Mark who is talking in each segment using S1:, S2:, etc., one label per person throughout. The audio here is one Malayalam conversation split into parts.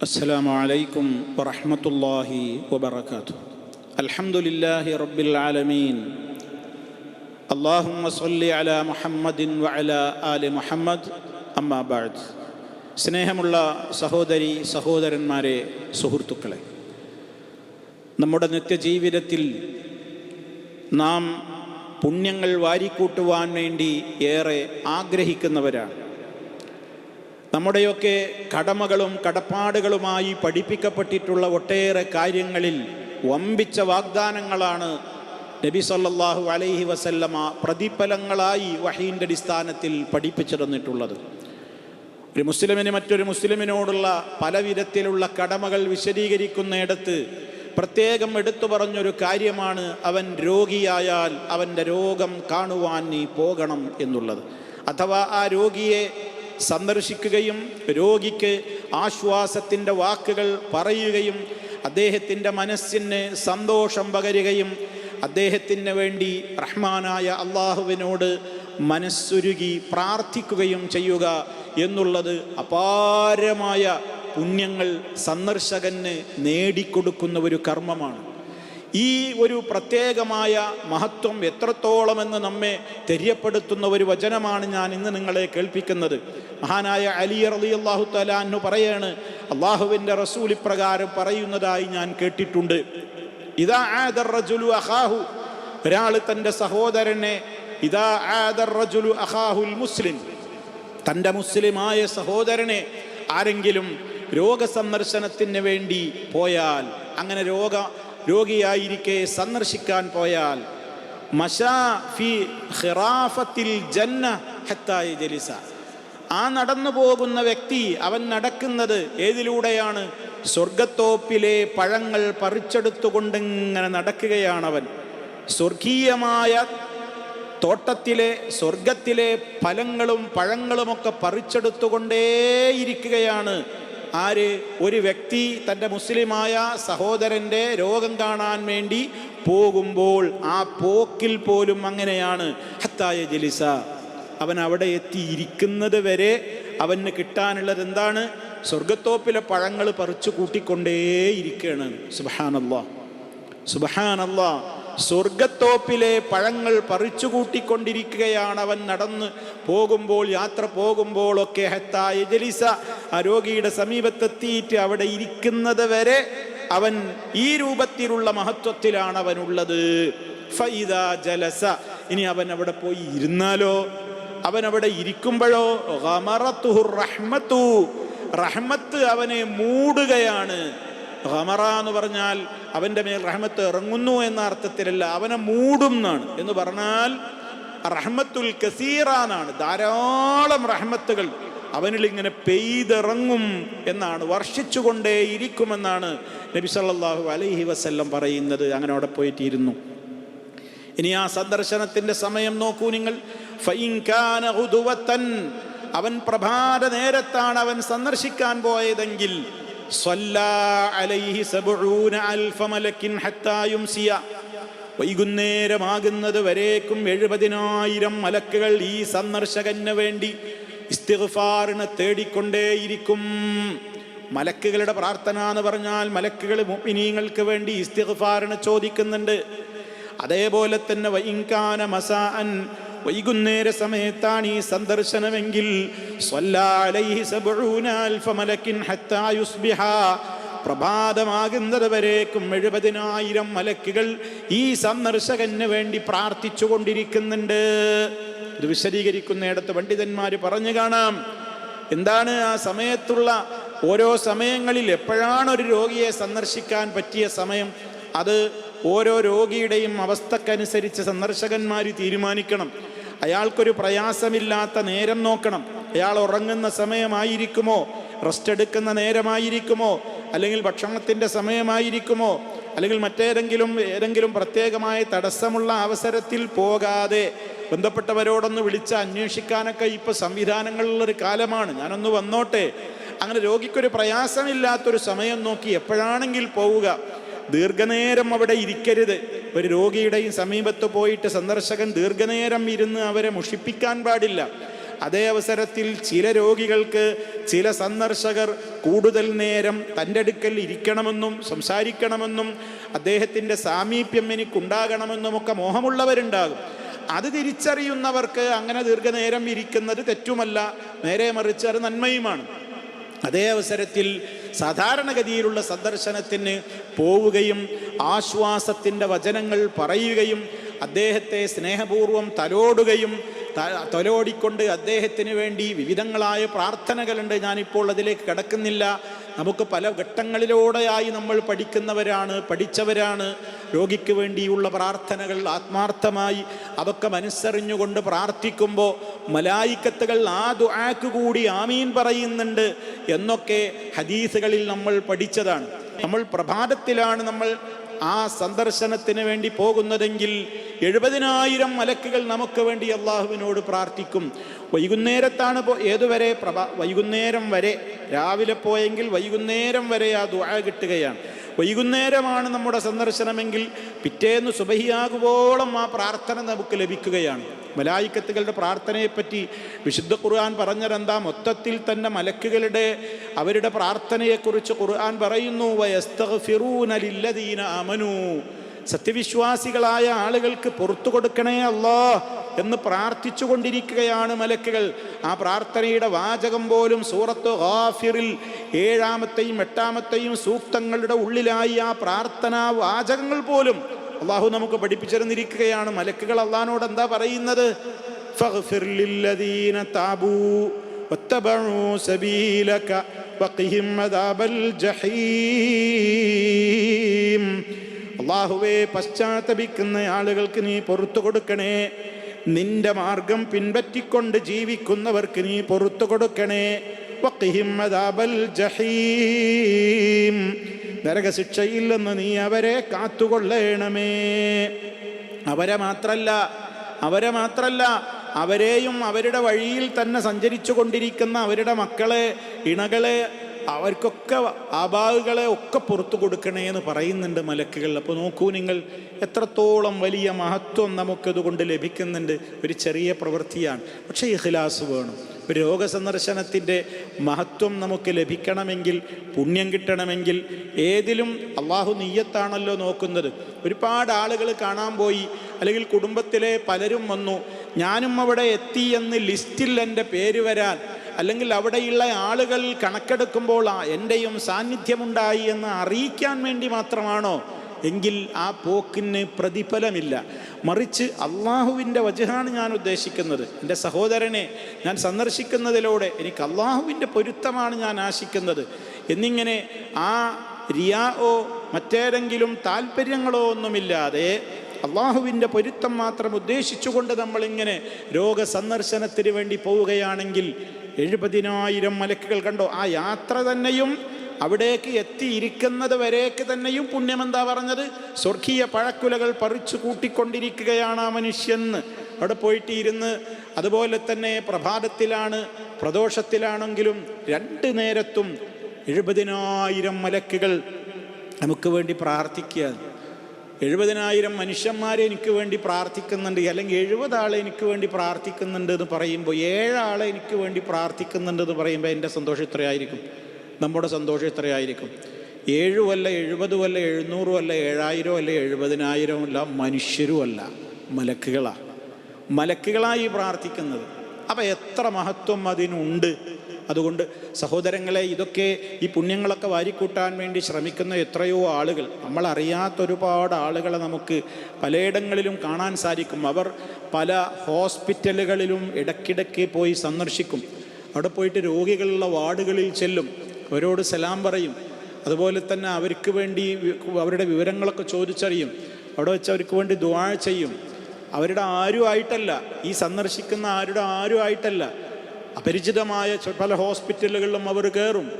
S1: السلام عليكم ورحمة الله وبركاته الحمد لله رب العالمين اللهم صل على محمد وعلى آل محمد أما بعد സ്നേഹമുള്ള സഹോദരി സഹോദരന്മാരെ സുഹൃത്തുക്കളെ നമ്മുടെ നിത്യജീവിതത്തിൽ നാം പുണ്യങ്ങൾ വാരിക്കൂട്ടുവാൻ വേണ്ടി ഏറെ ആഗ്രഹിക്കുന്നവരാണ് നമ്മുടെയൊക്കെ കടമകളും കടപ്പാടുകളുമായി പഠിപ്പിക്കപ്പെട്ടിട്ടുള്ള ഒട്ടേറെ കാര്യങ്ങളിൽ വമ്പിച്ച വാഗ്ദാനങ്ങളാണ് നബി സല്ലാഹു അലൈഹി വസല്ലമ പ്രതിഫലങ്ങളായി വഹീന്റെ അടിസ്ഥാനത്തിൽ പഠിപ്പിച്ചു തന്നിട്ടുള്ളത് ഒരു മുസ്ലിമിന് മറ്റൊരു മുസ്ലിമിനോടുള്ള പല വിധത്തിലുള്ള കടമകൾ വിശദീകരിക്കുന്നിടത്ത് പ്രത്യേകം എടുത്തു പറഞ്ഞൊരു കാര്യമാണ് അവൻ രോഗിയായാൽ അവന്റെ രോഗം കാണുവാൻ നീ പോകണം എന്നുള്ളത്. അഥവാ ആ രോഗിയെ സന്ദർശിക്കുകയും രോഗിക്ക് ആശ്വാസത്തിന്റെ വാക്കുകൾ പറയുകയും അദ്ദേഹത്തിന്റെ മനസ്സിന് സന്തോഷം പകരുകയും അദ്ദേഹത്തിന് വേണ്ടി റഹ്മാനായ അള്ളാഹുവിനോട് മനസ്സുരുകി പ്രാർത്ഥിക്കുകയും ചെയ്യുക എന്നുള്ളത് അപാരമായ പുണ്യങ്ങൾ സന്ദർശകന് നേടിക്കൊടുക്കുന്ന ഒരു കർമ്മമാണ്. ഈ ഒരു പ്രത്യേകമായ മഹത്വം എത്രത്തോളമെന്ന് നമ്മെ തെര്യപ്പെടുത്തുന്ന ഒരു വചനമാണ് ഞാൻ ഇന്ന് നിങ്ങളെ കേൾപ്പിക്കുന്നത്. മഹാനായ അലി റലി അള്ളാഹു തലാന്നു പറയാണ് അള്ളാഹുവിന്റെ റസൂൽ ഇപ്രകാരം പറയുന്നതായി ഞാൻ കേട്ടിട്ടുണ്ട്. ഇതാ ആദർ റജുലു അഹാഹു ഒരാൾ തന്റെ സഹോദരനെ ഇതാ ആദർ റജുലു അഹാഹുൽ മുസ്ലിം തന്റെ മുസ്ലിമായ സഹോദരനെ ആരെങ്കിലും രോഗസന്ദർശനത്തിന് വേണ്ടി പോയാൽ അങ്ങനെ രോഗ രോഗിയായിരിക്കെ സന്ദർശിക്കാൻ പോയാൽ മഷാ ഫി ഖിറാഫത്തിൽ ജന്ന ഹത്തായ ജലിസ. ആ നടന്നു പോകുന്ന വ്യക്തി അവൻ നടക്കുന്നത് ഏതിലൂടെയാണ്? സ്വർഗത്തോപ്പിലെ പഴങ്ങൾ പറിച്ചെടുത്തുകൊണ്ടിങ്ങനെ നടക്കുകയാണവൻ. സ്വർഗീയമായ തോട്ടത്തിലെ സ്വർഗത്തിലെ ഫലങ്ങളും പഴങ്ങളുമൊക്കെ പറിച്ചെടുത്തുകൊണ്ടേയിരിക്കുകയാണ്. ആര്? ഒരു വ്യക്തി തന്റെ മുസ്ലിമായ സഹോദരന്റെ രോഗം കാണാൻ വേണ്ടി പോകുമ്പോൾ ആ പോക്കിൽ പോലും അങ്ങനെയാണ്. ഹത്തായ ജലിസ അവൻ അവിടെ എത്തിയിരിക്കുന്നത് വരെ അവന് കിട്ടാനുള്ളത് എന്താണ്? സ്വർഗത്തോപ്പിലെ പഴങ്ങൾ പറിച്ചു കൂട്ടിക്കൊണ്ടേയിരിക്കുകയാണ് സുബഹാനല്ലാ. സുബഹാനല്ലാ. സ്വർഗത്തോപ്പിലെ പഴങ്ങൾ പറിച്ചു കൂട്ടിക്കൊണ്ടിരിക്കുകയാണ് അവൻ നടന്ന് പോകുമ്പോൾ യാത്ര പോകുമ്പോഴൊക്കെ ഹത്തായ ജലിസ ആ രോഗിയുടെ സമീപത്തെത്തിയിട്ട് അവിടെ ഇരിക്കുന്നത് വരെ അവൻ ഈ രൂപത്തിലുള്ള മഹത്വത്തിലാണ് അവനുള്ളത്. ഫൈദ ജലസ. ഇനി അവൻ അവിടെ പോയി ഇരുന്നാലോ? അവൻ അവിടെ ഇരിക്കുമ്പോഴോ? റഹ്മത്തു. റഹ്മത്ത് അവനെ മൂടുകയാണ്. ഹമറ എന്ന് പറഞ്ഞാൽ അവന്റെ മേൽ റഹ്മത്ത് ഇറങ്ങുന്നു എന്ന അർത്ഥത്തിലല്ല അവനെ മൂടും എന്നാണ്. എന്ന് പറഞ്ഞാൽ റഹ്മത്തുൽ കസീറ എന്നാണ്. ധാരാളം റഹ്മത്തുകൾ അവനിൽ ഇങ്ങനെ പെയ്തിറങ്ങും എന്നാണ് വർഷിച്ചുകൊണ്ടേ ഇരിക്കുമെന്നാണ് നബി സല്ലാഹു അലൈഹി വസല്ലം പറയുന്നത്. അങ്ങനെ അവിടെ പോയിട്ടിരുന്നു ഇനി ആ സന്ദർശനത്തിന്റെ സമയം നോക്കൂ നിങ്ങൾ. അവൻ പ്രഭാത നേരത്താണ് അവൻ സന്ദർശിക്കാൻ പോയതെങ്കിൽ വൈകുന്നേരമാകുന്നത് വരേക്കും എഴുപതിനായിരം മലക്കുകൾ ഈ സന്ദർശകന് വേണ്ടി ഇസ്തിഗ്ഫാറിനെ തേടിക്കൊണ്ടേയിരിക്കും. മലക്കുകളുടെ പ്രാർത്ഥന എന്ന് പറഞ്ഞാൽ മലക്കുകൾ മുഅ്മിനീങ്ങൾക്ക് വേണ്ടി ഇസ്തിഗ്ഫാറിനെ ചോദിക്കുന്നുണ്ട്. അതേപോലെ തന്നെ വൈങ്കാന മസാഅൻ വൈകുന്നേര സമയത്താണ് ഈ സന്ദർശനമെങ്കിൽ പ്രഭാതമാകുന്നത് വരേക്കും എഴുപതിനായിരം മലക്കുകൾ ഈ സന്ദർശകന് വേണ്ടി പ്രാർത്ഥിച്ചു കൊണ്ടിരിക്കുന്നുണ്ട് ഇത് വിശദീകരിക്കുന്നിടത്ത് പണ്ഡിതന്മാർ പറഞ്ഞു കാണാം. എന്താണ് ആ സമയത്തുള്ള ഓരോ സമയങ്ങളിൽ എപ്പോഴാണ് ഒരു രോഗിയെ സന്ദർശിക്കാൻ പറ്റിയ സമയം? അത് ഓരോ രോഗിയുടെയും അവസ്ഥക്കനുസരിച്ച് സന്ദർശകന്മാർ തീരുമാനിക്കണം. അയാൾക്കൊരു പ്രയാസമില്ലാത്ത നേരം നോക്കണം. അയാൾ ഉറങ്ങുന്ന സമയമായിരിക്കുമോ? റെസ്റ്റ് എടുക്കുന്ന നേരമായിരിക്കുമോ? അല്ലെങ്കിൽ ഭക്ഷണത്തിന്റെ സമയമായിരിക്കുമോ? അല്ലെങ്കിൽ മറ്റേതെങ്കിലും ഏതെങ്കിലും പ്രത്യേകമായ തടസ്സമുള്ള അവസരത്തിൽ പോകാതെ ബന്ധപ്പെട്ടവരോടൊന്ന് വിളിച്ച് അന്വേഷിക്കാനൊക്കെ ഇപ്പോൾ സംവിധാനങ്ങളിലുള്ളൊരു കാലമാണ്. ഞാനൊന്ന് വന്നോട്ടെ. അങ്ങനെ രോഗിക്കൊരു പ്രയാസമില്ലാത്തൊരു സമയം നോക്കി എപ്പോഴാണെങ്കിൽ പോവുക. ദീർഘനേരം അവിടെ ഇരിക്കരുത്. ഒരു രോഗിയുടെയും സമീപത്ത് പോയിട്ട് സന്ദർശകൻ ദീർഘനേരം ഇരുന്ന് അവരെ മുഷിപ്പിക്കാൻ പാടില്ല. അതേ അവസരത്തിൽ ചില രോഗികൾക്ക് ചില സന്ദർശകർ കൂടുതൽ നേരം തന്റെ അടുക്കൽ ഇരിക്കണമെന്നും സംസാരിക്കണമെന്നും അദ്ദേഹത്തിന്റെ സാമീപ്യം എനിക്കുണ്ടാകണമെന്നുമൊക്കെ മോഹമുള്ളവരുണ്ടാകും. അത് തിരിച്ചറിയുന്നവർക്ക് അങ്ങനെ ദീർഘനേരം ഇരിക്കുന്നത് തെറ്റുമല്ല. നേരെ മറിച്ച് അത് നന്മയുമാണ്. അതേ അവസരത്തിൽ സാധാരണഗതിയിലുള്ള സന്ദർശനത്തിന് പോവുകയും ആശ്വാസത്തിന്റെ വചനങ്ങൾ പറയുകയും അദ്ദേഹത്തെ സ്നേഹപൂർവം തലോടുകയും തലോടിക്കൊണ്ട് അദ്ദേഹത്തിന് വേണ്ടി വിവിധങ്ങളായ പ്രാർത്ഥനകളുണ്ട്. ഞാനിപ്പോൾ അതിലേക്ക് കടക്കുന്നില്ല. നമുക്ക് പല ഘട്ടങ്ങളിലൂടെയായി നമ്മൾ പഠിക്കുന്നവരാണ് പഠിച്ചവരാണ്. രോഗിക്ക് വേണ്ടിയുള്ള പ്രാർത്ഥനകൾ ആത്മാർത്ഥമായി അതൊക്കെ മനസ്സറിഞ്ഞുകൊണ്ട് പ്രാർത്ഥിക്കുമ്പോൾ മലായിക്കത്തുകൾ ആ ദുആക്ക് കൂടി ആമീൻ പറയുന്നുണ്ട് എന്നൊക്കെ ഹദീസുകളിൽ നമ്മൾ പഠിച്ചതാണ്. നമ്മൾ പ്രഭാതത്തിലാണ് നമ്മൾ ആ സന്ദർശനത്തിന് വേണ്ടി പോകുന്നതെങ്കിൽ എഴുപതിനായിരം മലക്കുകൾ നമുക്ക് വേണ്ടി അള്ളാഹുവിനോട് പ്രാർത്ഥിക്കും. വൈകുന്നേരത്താണ് പോ ഏതുവരെ പ്രഭ വൈകുന്നേരം വരെ രാവിലെ പോയെങ്കിൽ വൈകുന്നേരം വരെ ആ ദുആ കിട്ടുകയാണ്. വൈകുന്നേരമാണ് നമ്മുടെ സന്ദർശനമെങ്കിൽ പിറ്റേന്ന് സുബഹിയാകുവോളം ആ പ്രാർത്ഥന നമുക്ക് ലഭിക്കുകയാണ്. മലായിക്കത്തുകളുടെ പ്രാർത്ഥനയെപ്പറ്റി വിശുദ്ധ ഖുർആൻ പറഞ്ഞതെന്താ? മൊത്തത്തിൽ തന്നെ മലക്കുകളുടെ അവരുടെ പ്രാർത്ഥനയെക്കുറിച്ച് ഖുർആൻ പറയുന്നു അമനു സത്യവിശ്വാസികളായ ആളുകൾക്ക് പുറത്തു കൊടുക്കണേ അല്ലോ എന്ന് പ്രാർത്ഥിച്ചു കൊണ്ടിരിക്കുകയാണ് മലക്കുകൾ. ആ പ്രാർത്ഥനയുടെ വാചകം പോലും സൂറത്ത് ഗാഫിറിൽ ഏഴാമത്തെയും എട്ടാമത്തെയും സൂക്തങ്ങളുടെ ഉള്ളിലായി ആ പ്രാർത്ഥനാ വാചകങ്ങൾ പോലും അള്ളാഹു നമുക്ക് പഠിപ്പിച്ചിരുന്നിരിക്കുകയാണ്. മലക്കുകൾ അള്ളഹാനോട് എന്താ പറയുന്നത്? അള്ളാഹുവേ പശ്ചാത്തപിക്കുന്ന ആളുകൾക്ക് നീ പുറത്തു കൊടുക്കണേ. നിന്റെ മാർഗം പിൻപറ്റിക്കൊണ്ട് ജീവിക്കുന്നവർക്ക് നീ പുറത്തു കൊടുക്കണേ. ജഹീം. നരകശിക്ഷയിൽ നിന്ന് നീ അവരെ കാത്തുകൊള്ളേണമേ. അവരെ മാത്രല്ല അവരെ മാത്രല്ല അവരെയും അവരുടെ വഴിയിൽ തന്നെ സഞ്ചരിച്ചു കൊണ്ടിരിക്കുന്ന അവരുടെ മക്കളെ ഇണകളെ അവർക്കൊക്കെ ആബാവുകളെ ഒക്കെ പുറത്തു കൊടുക്കണേ എന്ന് പറയുന്നുണ്ട് മലക്കുകൾ. അപ്പോൾ നോക്കൂ നിങ്ങൾ എത്രത്തോളം വലിയ മഹത്വം നമുക്കതുകൊണ്ട് ലഭിക്കുന്നുണ്ട്. ഒരു ചെറിയ പ്രവൃത്തിയാണ്. പക്ഷേ ഇഖ്ലാസ് വേണം. രോഗസന്ദർശനത്തിന്റെ മഹത്വം നമുക്ക് ലഭിക്കണമെങ്കിൽ പുണ്യം കിട്ടണമെങ്കിൽ ഏതിലും അള്ളാഹു നീയത്താണല്ലോ നോക്കുന്നത്. ഒരുപാട് ആളുകൾ കാണാൻ പോയി അല്ലെങ്കിൽ കുടുംബത്തിലെ പലരും വന്നു ഞാനും അവിടെ എത്തി എന്ന് ലിസ്റ്റിൽ എന്റെ പേര് വരാൻ അല്ലെങ്കിൽ അവിടെയുള്ള ആളുകൾ കണക്കെടുക്കുമ്പോൾ എന്റെയും സാന്നിധ്യമുണ്ടായി എന്ന് അറിയിക്കാൻ വേണ്ടി മാത്രമാണോ? എങ്കിൽ ആ പോക്കിന് പ്രതിഫലമില്ല. മറിച്ച് അള്ളാഹുവിന്റെ വജഹാണ് ഞാൻ ഉദ്ദേശിക്കുന്നത്. എന്റെ സഹോദരനെ ഞാൻ സന്ദർശിക്കുന്നതിലൂടെ എനിക്ക് അള്ളാഹുവിന്റെ പൊരുത്തമാണ് ഞാൻ ആശിക്കുന്നത്. എന്നിങ്ങനെ ആ റിയാഓ മറ്റേതെങ്കിലും താല്പര്യങ്ങളോ ഒന്നുമില്ലാതെ അള്ളാഹുവിന്റെ പൊരുത്തം മാത്രം ഉദ്ദേശിച്ചുകൊണ്ട് നമ്മളിങ്ങനെ രോഗസന്ദർശനത്തിന് വേണ്ടി പോവുകയാണെങ്കിൽ എഴുപതിനായിരം മലക്കുകൾ കണ്ടോ? ആ യാത്ര തന്നെയും അവിടേക്ക് എത്തിയിരിക്കുന്നത് വരേക്ക് തന്നെയും പുണ്യമെന്താ പറഞ്ഞത്? സ്വർഗീയ പഴക്കുലകൾ പറിച്ചു കൂട്ടിക്കൊണ്ടിരിക്കുകയാണ് ആ മനുഷ്യൻ. അവിടെ പോയിട്ട് ഇരുന്ന് അതുപോലെ തന്നെ പ്രഭാതത്തിലാണ് പ്രദോഷത്തിലാണെങ്കിലും രണ്ട് നേരത്തും എഴുപതിനായിരം മലക്കുകൾ നമുക്ക് വേണ്ടി പ്രാർത്ഥിക്കുക. എഴുപതിനായിരം മനുഷ്യന്മാരെ എനിക്ക് വേണ്ടി പ്രാർത്ഥിക്കുന്നുണ്ട് അല്ലെങ്കിൽ എഴുപത് ആളെ എനിക്ക് വേണ്ടി പ്രാർത്ഥിക്കുന്നുണ്ട് എന്ന് പറയുമ്പോൾ ഏഴാളെ എനിക്ക് വേണ്ടി പ്രാർത്ഥിക്കുന്നുണ്ട് എന്ന് പറയുമ്പോൾ എന്റെ സന്തോഷം ഇത്രയായിരിക്കും. നമ്മുടെ സന്തോഷം ഇത്രയായിരിക്കും. ഏഴുമല്ല എഴുപതും അല്ല എഴുന്നൂറും അല്ല ഏഴായിരം അല്ല എഴുപതിനായിരം അല്ല മനുഷ്യരുമല്ല മലക്കുകളാണ് മലക്കുകളായി പ്രാർത്ഥിക്കുന്നത്. അപ്പം എത്ര മഹത്വം അതിനുണ്ട്. അതുകൊണ്ട് സഹോദരങ്ങളെ ഇതൊക്കെ ഈ പുണ്യങ്ങളൊക്കെ വാരിക്കൂട്ടാൻ വേണ്ടി ശ്രമിക്കുന്ന എത്രയോ ആളുകൾ. നമ്മൾ അറിയാത്ത ഒരുപാട് ആളുകളെ നമുക്ക് പലയിടങ്ങളിലും കാണാൻ സാധിക്കും. അവർ പല ഹോസ്പിറ്റലുകളിലും ഇടയ്ക്കിടയ്ക്ക് പോയി സന്ദർശിക്കും. അവിടെ പോയിട്ട് രോഗികളുള്ള വാർഡുകളിൽ ചെല്ലും. അവരോട് സലാം പറയും. അതുപോലെ തന്നെ അവർക്ക് വേണ്ടി അവരുടെ വിവരങ്ങളൊക്കെ ചോദിച്ചറിയും. അവിടെ വെച്ച് അവർക്ക് വേണ്ടി ദുവാ ചെയ്യും. അവരുടെ ആരും ആയിട്ടല്ല ഈ സന്ദർശിക്കുന്ന ആരുടെ ആരും ആയിട്ടല്ല. അപരിചിതമായ പല ഹോസ്പിറ്റലുകളിലും അവർ കയറും.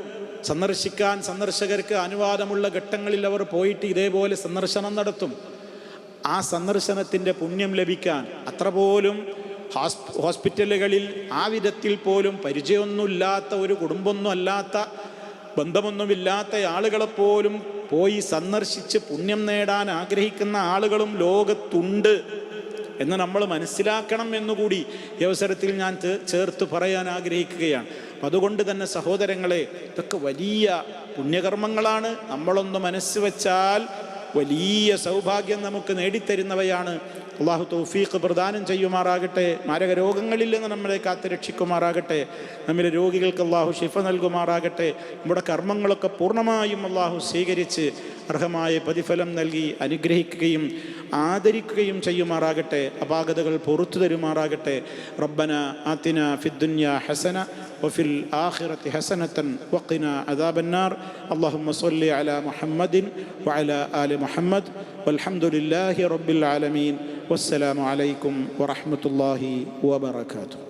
S1: സന്ദർശിക്കാൻ സന്ദർശകർക്ക് അനുവാദമുള്ള ഘട്ടങ്ങളിൽ അവർ പോയിട്ട് ഇതേപോലെ സന്ദർശനം നടത്തും. ആ സന്ദർശനത്തിന്റെ പുണ്യം ലഭിക്കാൻ അത്ര പോലും ഹോസ്പിറ്റലുകളിൽ ആ വിധത്തിൽ പോലും പരിചയമൊന്നുമില്ലാത്ത ഒരു കുടുംബമൊന്നും അല്ലാത്ത ബന്ധമൊന്നുമില്ലാത്ത ആളുകളെപ്പോലും പോയി സന്ദർശിച്ച് പുണ്യം നേടാൻ ആഗ്രഹിക്കുന്ന ആളുകളും ലോകത്തുണ്ട് എന്ന് നമ്മൾ മനസ്സിലാക്കണം എന്നുകൂടി ഈ അവസരത്തിൽ ഞാൻ ചേർത്ത് പറയാൻ ആഗ്രഹിക്കുകയാണ്. അതുകൊണ്ട് തന്നെ സഹോദരങ്ങളെ ഇതൊക്കെ വലിയ പുണ്യകർമ്മങ്ങളാണ്. നമ്മളൊന്ന് മനസ്സ് വെച്ചാൽ വലിയ സൗഭാഗ്യം നമുക്ക് നേടിത്തരുന്നവയാണ്. അള്ളാഹു തൗഫീഖ് പ്രദാനം ചെയ്യുമാറാകട്ടെ. മാരക രോഗങ്ങളിൽ നിന്ന് നമ്മളെ കാത്ത് രക്ഷിക്കുമാറാകട്ടെ. നമ്മിലെ രോഗികൾക്ക് അള്ളാഹു ഷിഫ നൽകുമാറാകട്ടെ. നമ്മുടെ കർമ്മങ്ങളൊക്കെ പൂർണമായും അള്ളാഹു സ്വീകരിച്ച് അർഹമായ പ്രതിഫലം നൽകി അനുഗ്രഹിക്കുകയും ആദരിക്കുകയും ചെയ്യുമാറാകട്ടെ അപാകതകൾ പുറത്തു തരുമാറാകട്ടെ റബ്ബന ആത്തിന ഫിദ്ദുന്യ ഹസന وفي الآخرة حسنة وقنا عذاب النار اللهم صل على محمد وعلى آل محمد والحمد لله رب العالمين والسلام عليكم ورحمة الله وبركاته